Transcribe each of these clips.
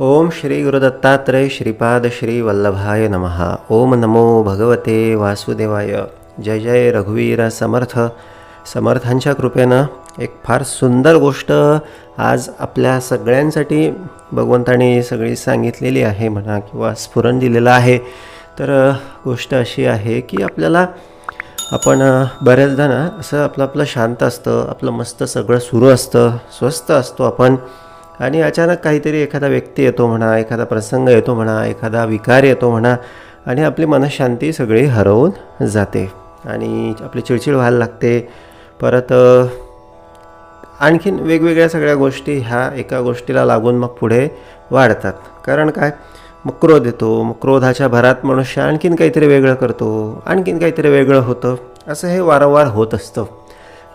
ओम श्री गुरुदत्तात्रय श्रीपाद श्री वल्लभाय नमः. ओम नमो भगवते वासुदेवाय. जय जय रघुवीर समर्थ. समर्थांच्या कृपेनं एक फार सुंदर गोष्ट आज आपल्या सगळ्यांसाठी भगवंताने सगळी सांगितलेली आहे म्हणा किंवा स्फुरण दिलेलं आहे. तर गोष्ट अशी आहे की आपल्याला आपण बऱ्याचदा ना असं आपलं आपलं शांत असतं आपलं मस्त सगळं सुरू असतं स्वस्त असतो आपण. आणि अचानक काहीतरी एखादा व्यक्ती येतो म्हणा एखादा प्रसंग येतो म्हणा एखादा विकार येतो म्हणा आणि आपली मनशांती सगळी हरवून जाते आणि आपली चिडचिड व्हायला लागते. परत आणखीन वेगवेगळ्या सगळ्या गोष्टी ह्या एका गोष्टीला लागून मग पुढे वाढतात. कारण काय? मग क्रोध येतो मग क्रोधाच्या भरात मनुष्य आणखीन काहीतरी वेगळं करतो आणखीन काहीतरी वेगळं होतं असं हे वारंवार होत असतं.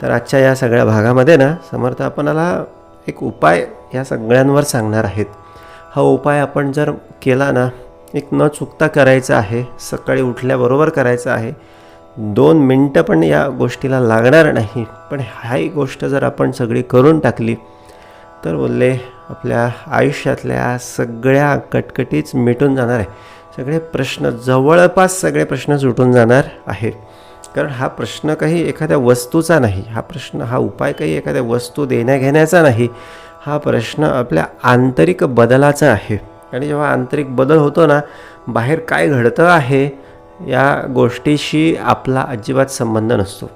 तर आजच्या या सगळ्या भागामध्ये ना समर्थ आपणाला एक उपाय या सगळ्यांवर सांगणार आहेत. हा उपाय आपण जर केला ना एक न चुकता करायचा आहे सकाळी उठल्याबरोबर करायचा आहे दोन मिनटं पण या गोष्टीला लागणार नाही पण हाही गोष्ट जर आपण सगळी करून टाकली तर बोलले आपल्या आयुष्यातल्या सगळ्या कटकटीच मिटून जाणार आहे. सगळे प्रश्न जवळपास सगळे प्रश्न सुटून जाणार आहे. कारण हा प्रश्न काही एखाद्या वस्तूचा नाही हा प्रश्न हा उपाय काही एखाद्या वस्तू देण्याघेण्याचा नाही हा प्रश्न आपल्या आंतरिक बदलाचा आहे. आणि जेव्हा आंतरिक बदल होतो ना बाहेर काय घडतं आहे या गोष्टीशी आपला अजिबात संबंध नसतो.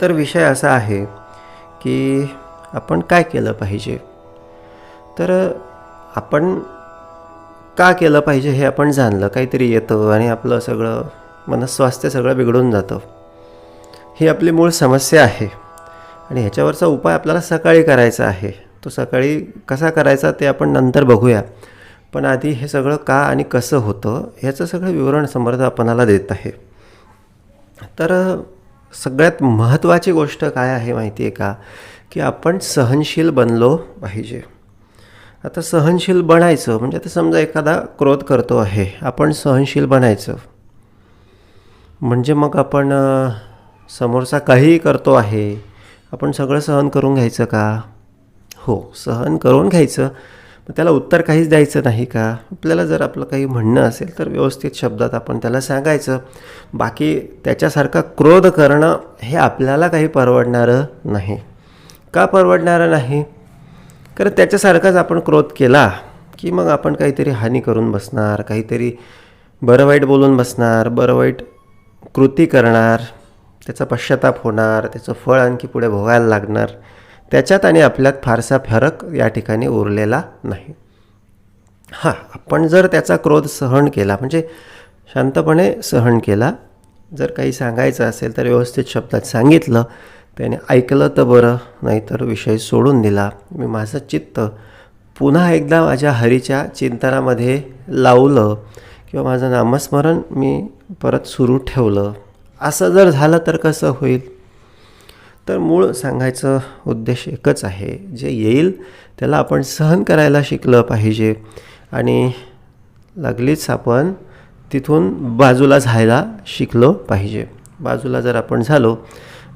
तर विषय असा आहे की आपण काय केलं पाहिजे? तर आपण का केलं पाहिजे हे आपण जाणलं. काहीतरी येतं आणि आपलं सगळं मनस्वास्थ्य सगळं बिघडून जातं. ही आपली मूळ समस्या आहे. आणि ह्याच्यावरचा उपाय आपल्याला सकाळी करायचा आहे. तो सकाळी कसा करायचा ते आपण नंतर बघूया. पण आधी हे सगळं का आणि कसं होतं ह्याचं सगळं विवरण समर्थ आपणाला देत आहे. तर सगळ्यात महत्त्वाची गोष्ट काय आहे माहिती आहे का? की आपण सहनशील बनलो पाहिजे. आता सहनशील बनायचं म्हणजे आता समजा एखादा क्रोध करतो आहे आपण सहनशील बनायचं. म्हणजे मग आपण समोरचा काहीही करतो आहे आपण सगळं सहन करून घ्यायचं का? हो सहन करून घ्यायचं. मग त्याला उत्तर काहीच द्यायचं नाही का? आपल्याला जर आपलं काही म्हणणं असेल तर व्यवस्थित शब्दात आपण त्याला सांगायचं. बाकी त्याच्यासारखा क्रोध करणं हे आपल्याला काही परवडणारं नाही. का परवडणारं नाही? कारण त्याच्यासारखाच आपण क्रोध केला की मग आपण काहीतरी हानी करून बसणार काहीतरी बरं वाईट बोलून बसणार बरं वाईट कृती करणार त्याचा पश्चाताप होणार त्याचं फळ आणखी पुढे भोगायला लागणार. त्याच्यात आणि आपल्यात फारसा फरक या ठिकाणी उरलेला नाही. हां आपण जर त्याचा क्रोध सहन केला म्हणजे शांतपणे सहन केला जर काही सांगायचं असेल तर व्यवस्थित शब्दात सांगितलं त्याने ऐकलं तर बरं नाहीतर विषय सोडून दिला. मी माझं चित्त पुन्हा एकदा माझ्या हरीच्या चिंतनामध्ये लावलं किंवा माझं नामस्मरण मी परत सुरू ठेवलं. असं जर झालं तर कसं होईल? तर मूळ सांगायचं उद्देश एकच आहे जे येईल त्याला आपण सहन करायला शिकलं पाहिजे. आणि लागलीच आपण तिथून बाजूला जायला शिकलो पाहिजे. बाजूला जर आपण झालो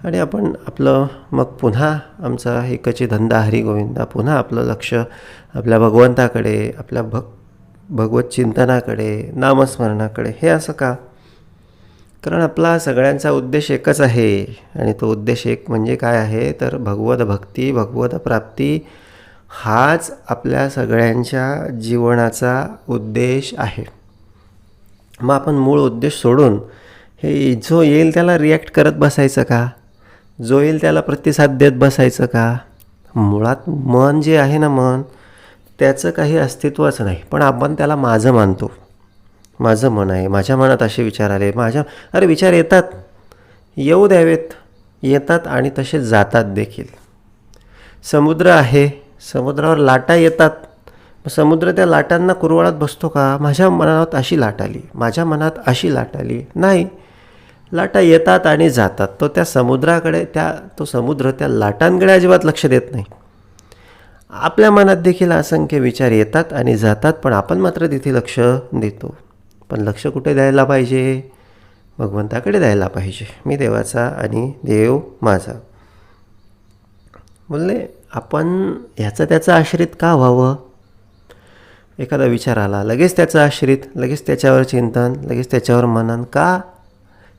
आणि आपण आपलं मग पुन्हा आमचा एकची धंदा हरी गोविंदा पुन्हा आपलं लक्ष आपल्या भगवंताकडे आपल्या भग भगवत चिंतनाकडे नामस्मरणाकडे हे असं का? कारण आपला सगळ्यांचा उद्देश एकच आहे. आणि तो उद्देश एक म्हणजे काय आहे? तर भगवत भक्ती भगवत प्राप्ती हाच आपल्या सगळ्यांच्या जीवनाचा उद्देश आहे. मग आपण मूळ उद्देश सोडून हे जो येईल त्याला रिॲक्ट करत बसायचं का? जो येईल त्याला प्रतिसाद देत बसायचं का? मुळात मन जे आहे ना मन त्याचं काही अस्तित्वच नाही. पण आपण त्याला माझं मानतो. माझं मन आहे. माझ्या मनात असे विचार आले. माझ्या अरे विचार येतात. येऊ द्यावेत. येतात आणि तसे जातात देखील. समुद्र आहे. समुद्रावर लाटा येतात. समुद्र त्या लाटांना कुरवाळात बसतो का? माझ्या मनात अशी लाट आली. माझ्या मनात अशी लाट आली. नाही. लाटा येतात आणि जातात. तो त्या समुद्राकडे त्या तो समुद्र त्या लाटांकडे अजिबात लक्ष देत नाही. आपल्या मनात देखील असंख्य विचार येतात आणि जातात पण आपण मात्र तिथे लक्ष देतो. पण लक्ष कुठे द्यायला पाहिजे? भगवंताकडे द्यायला पाहिजे. मी देवाचा आणि देव माझा. बोलले आपण ह्याचं त्याचं आश्रित का व्हावं? एखादा विचार आला लगेच त्याचं आश्रित लगेच त्याच्यावर चिंतन लगेच त्याच्यावर मनन का?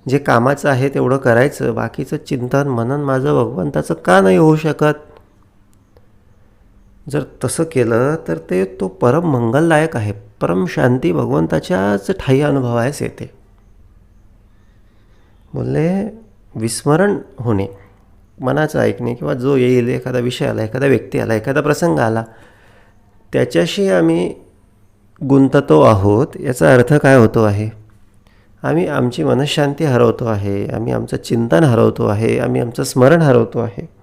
जे कामाचं आहे तेवढं करायचं बाकीचं चिंतन मनन माझं भगवंताचं का नाही होऊ शकत? जर तसं केलं तर ते तो परम मंगलदायक आहे. परम शांती भगवंताच्याच ठाई अनुभवायस येते बोलले विस्मरण होणे मनाचं ऐकणे किंवा जो येईल एखादा विषय आला एखादा व्यक्ती आला एखादा प्रसंग आला त्याच्याशी आम्ही गुंततो आहोत याचा अर्थ काय होतो आहे? आम्ही आमची मनशांती हरवतो आहे आम्ही आमचं चिंतन हरवतो आहे आम्ही आमचं स्मरण हरवतो आहे.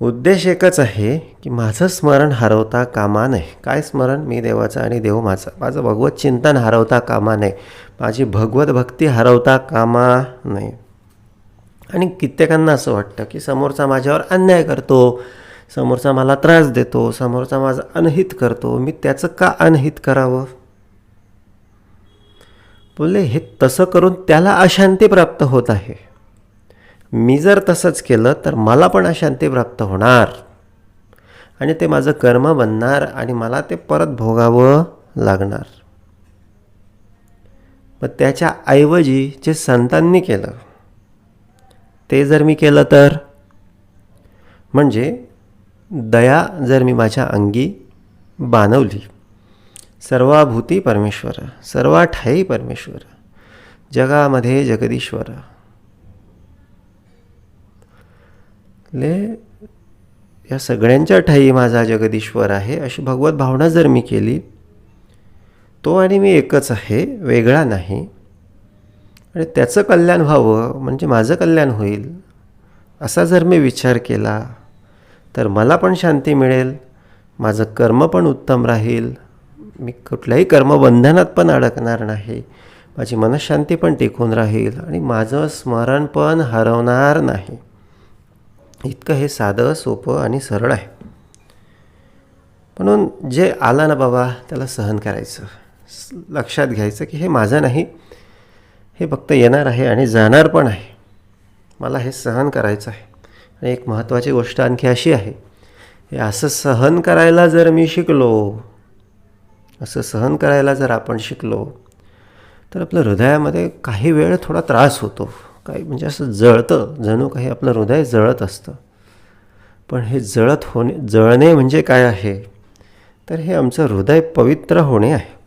उद्देश एकच आहे की माझं स्मरण हरवता कामा नये. काय स्मरण? मी देवाचं आणि देव माझं. माझं भगवत चिंतन हरवता कामा नये. माझी भगवत भक्ती हरवता कामा नये. आणि कित्येकांना असं वाटतं की समोरचा माझ्यावर अन्याय करतो समोरचा मला त्रास देतो समोरचा माझं अनहित करतो. मी त्याचं का अनहित करावं? बोलले हे तसं करून त्याला अशांती प्राप्त होत आहे. मी जर तसंच केलं तर मला पण अशांती प्राप्त होणार. आणि ते माझं कर्म बनणार आणि मला ते परत भोगावं लागणार. मग त्याच्या ऐवजी जे संतांनी केलं ते जर मी केलं तर? म्हणजे दया जर मी माझ्या अंगी बाणवली सर्वाभूती परमेश्वर सर्वाठाई परमेश्वर जगामध्ये जगदीश्वर ले या सगळ्यांच्या ठाई माझा जगदीश्वर आहे अशी भगवत भावना जर मी केली तो आणि मी एकच आहे वेगळा नाही. आणि त्याचं कल्याण व्हावं म्हणजे माझं कल्याण होईल असा जर मी विचार केला तर मला पण शांती मिळेल माझं कर्म पण उत्तम राहील. मी कुठल्याही कर्मबंधनात पण अडकणार नाही माझी मनशांती पण टिकून राहील आणि माझं स्मरण पण हरवणार नाही. इतकं हे साधं सोपं आणि सरळ आहे. म्हणून जे आला ना बाबा त्याला सहन करायचं. लक्षात घ्यायचं की हे माझं नाही हे फक्त येणार आहे आणि जाणार पण आहे. मला हे सहन करायचं आहे. आणि एक महत्त्वाची गोष्ट आणखी अशी आहे हे असं सहन करायला जर मी शिकलो असं सहन करायला जर आपण शिकलो तर आपलं हृदयामध्ये काही वेळ थोडा त्रास होतो. काही म्हणजे असं जळतं. जणू काही आपलं हृदय जळत असतं. पण हे जळत होणे जळणे म्हणजे काय आहे? तर हे आमचं हृदय पवित्र होणे आहे.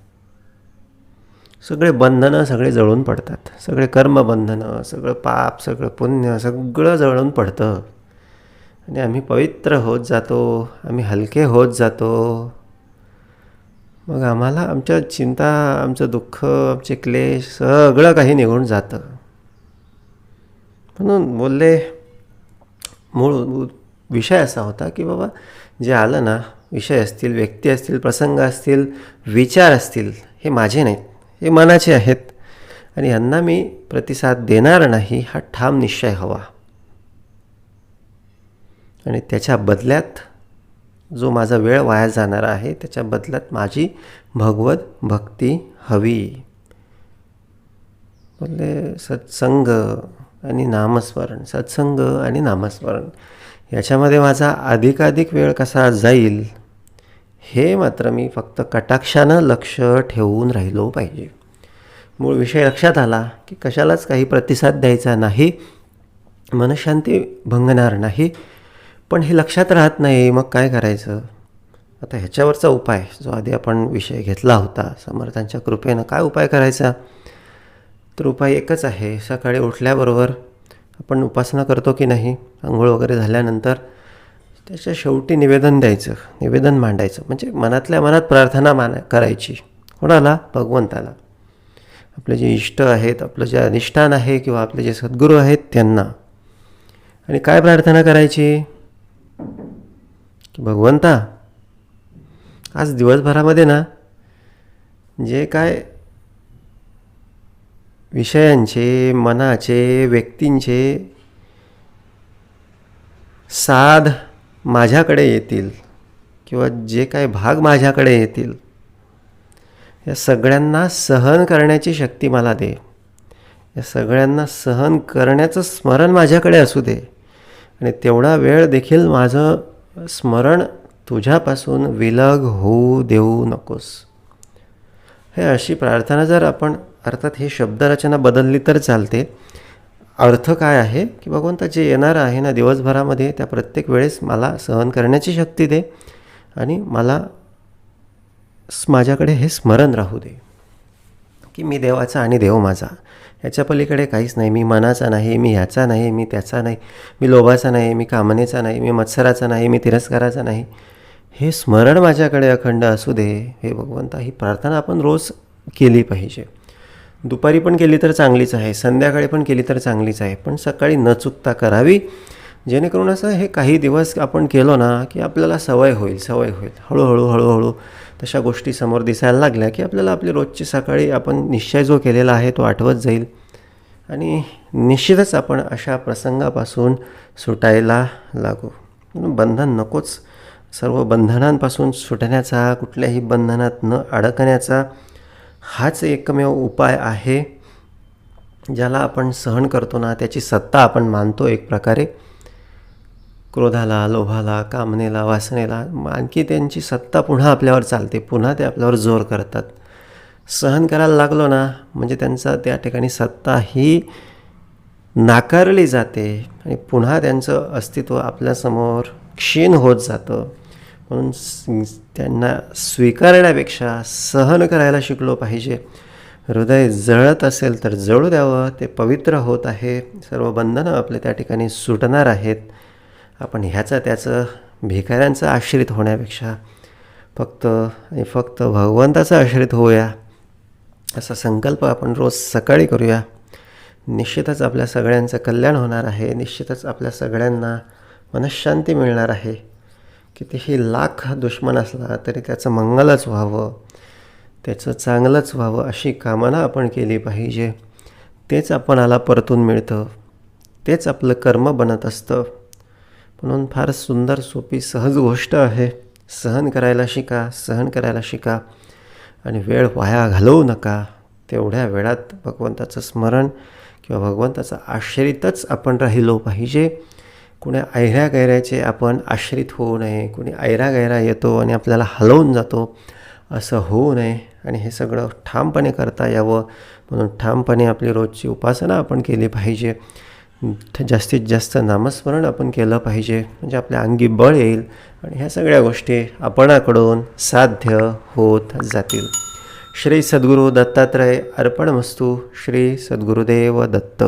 सगळे बंधनं सगळे जळून पडतात. सगळे कर्मबंधनं सगळं पाप सगळं पुण्य सगळं जळून पडतं. आणि आम्ही पवित्र होत जातो. आम्ही हलके होत जातो. मग आम्हाला आमच्या चिंता आमचं दुःख आमचे क्लेश सगळं काही निघून जातं. म्हणून बोलले मूळ विषय असा होता की बाबा जे आलं ना विषय असतील व्यक्ती असतील प्रसंग असतील विचार असतील हे माझे नाहीत हे मनाचे आहेत. आणि यांना मी प्रतिसाद देणार नाही हा ठाम निश्चय हवा. आणि त्याच्या बदल्यात जो माझा वेळ वाया जाणार आहे त्याच्या बदल्यात माझी भगवत भक्ती हवी. बोलले सत्संग आणि नामस्मरण सत्संग आणि नामस्मरण. याच्यामध्ये माझा अधिकाधिक वेळ कसा जाईल हे मात्र मी फक्त कटाक्षानं लक्ष ठेवून राहिलो पाहिजे. मूळ विषय लक्षात आला की कशालाच काही प्रतिसाद द्यायचा नाही मनशांती भंगणार नाही. पण हे लक्षात राहत नाही मग काय करायचं? आता ह्याच्यावरचा उपाय जो आधी आपण विषय घेतला होता समर्थांच्या कृपेनं काय उपाय करायचा? तर उपाय एकच आहे सकाळी उठल्याबरोबर आपण उपासना करतो की नाही आंघोळ वगैरे झाल्यानंतर त्याच्या शेवटी निवेदन द्यायचं निवेदन मांडायचं. म्हणजे मनातल्या मनात प्रार्थना माना करायची. कोणाला? भगवंताला. आपले जे इष्ट आहेत आपलं जे अधिष्ठान आहे किंवा आपले जे सद्गुरू आहेत त्यांना. आणि काय प्रार्थना करायची? की भगवंता आज दिवसभरामध्ये ना जे काय विषयांचे मनाचे व्यक्तींचे साध माझ्याकडे येतील किंवा जे काय भाग माझ्याकडे येतील या सगळ्यांना सहन करण्याची शक्ती मला दे. या सगळ्यांना सहन करण्याचं स्मरण माझ्याकडे असू दे. आणि तेवढा वेळ देखील माझं स्मरण तुझ्यापासून विलग होऊ देऊ नकोस. हे अशी प्रार्थना जर आपण अर्थात हे शब्दरचना बदलली तर चालते. अर्थ काय आहे? की भगवंता जे येणारं आहे ना दिवसभरामध्ये त्या प्रत्येक वेळेस मला सहन करण्याची शक्ती दे आणि मला माझ्याकडे हे स्मरण राहू दे. की मी देवाचा आणि देव माझा. याच्या पलीकडे काहीच नाही. मी मनाचा नाही मी ह्याचा नाही मी त्याचा नाही मी लोभाचा नाही मी कामनेचा नाही मी मत्सराचा नाही मी तिरस्काराचा नाही. हे स्मरण माझ्याकडे अखंड असू दे. हे भगवंता ही प्रार्थना आपण रोज केली पाहिजे. दुपारी पण केली तर चांगलीच आहे संध्याकाळी पण केली तर चांगलीच आहे पण सकाळी न चुकता करावी. जेणेकरून असं हे काही दिवस आपण केलो ना की आपल्याला सवय होईल सवय होईल. हळूहळू हळूहळू तशा गोष्टी समोर दिसायला लागल्या की आपल्याला आपली रोजची सकाळी आपण निश्चय जो केलेला आहे तो आठवत जाईल. आणि निश्चितच आपण अशा प्रसंगापासून सुटायला लागू. बंधन नकोच. सर्व बंधनांपासून सुटण्याचा कुठल्याही बंधनात न अडकण्याचा हाच एकमेव उपाय आहे ज्याला आपण सहन करतो ना त्याची सत्ता आपण मानतो एक प्रकारे. क्रोधाला लोभाला कामनेला वासनेला आणखी त्यांची सत्ता पुन्हा आपल्यावर चालते पुन्हा ते आपल्यावर जोर करतात. सहन करायला लागलो ना म्हणजे त्यांचा त्या ठिकाणी सत्ता ही नाकारली जाते आणि पुन्हा त्यांचं अस्तित्व आपल्यासमोर क्षीण होत जातं. म्हणून त्यांना स्वीकारण्यापेक्षा सहन करायला शिकलो पाहिजे. हृदय जळत असेल तर जळू द्यावं ते पवित्र होत आहे. सर्व बंधनं आपले त्या ठिकाणी सुटणार आहेत. आपण ह्याचं त्याचं भिकाऱ्यांचं आश्रित होण्यापेक्षा फक्त आणि फक्त भगवंताचा आश्रित होऊया. असा संकल्प आपण रोज सकाळी करूया. निश्चितच आपल्या सगळ्यांचं कल्याण होणार आहे. निश्चितच आपल्या सगळ्यांना मनशांती मिळणार आहे. कितीही लाख दुश्मन असला तरी त्याचं मंगलच व्हावं त्याचं चांगलंच व्हावं अशी कामना आपण केली पाहिजे. तेच आपणाला परतून मिळतं तेच आपलं कर्म बनत असतं. म्हणून फार सुंदर सोपी सहज गोष्ट आहे. सहन करायला शिका सहन करायला शिका. आणि वेळ वाया घालवू नका. तेवढ्या वेळात भगवंताचं स्मरण किंवा भगवंताचा आश्रितच आपण राहिलो पाहिजे. कुण्या ऐऱ्या गैऱ्याचे आपण आश्रित होऊ नये कुणी ऐरा गैरा येतो आणि आपल्याला हलवून जातो असं होऊ नये. आणि हे सगळं ठामपणे करता यावं म्हणून ठामपणे आपली रोजची उपासना आपण केली पाहिजे. जास्तीत जास्त नामस्मरण आपण केलं पाहिजे म्हणजे आपल्या अंगी बळ येईल आणि ह्या सगळ्या गोष्टी आपणाकडून साध्य होत जातील. श्री सद्गुरू दत्तात्रय अर्पणमस्तू श्री सद्गुरुदेव दत्त.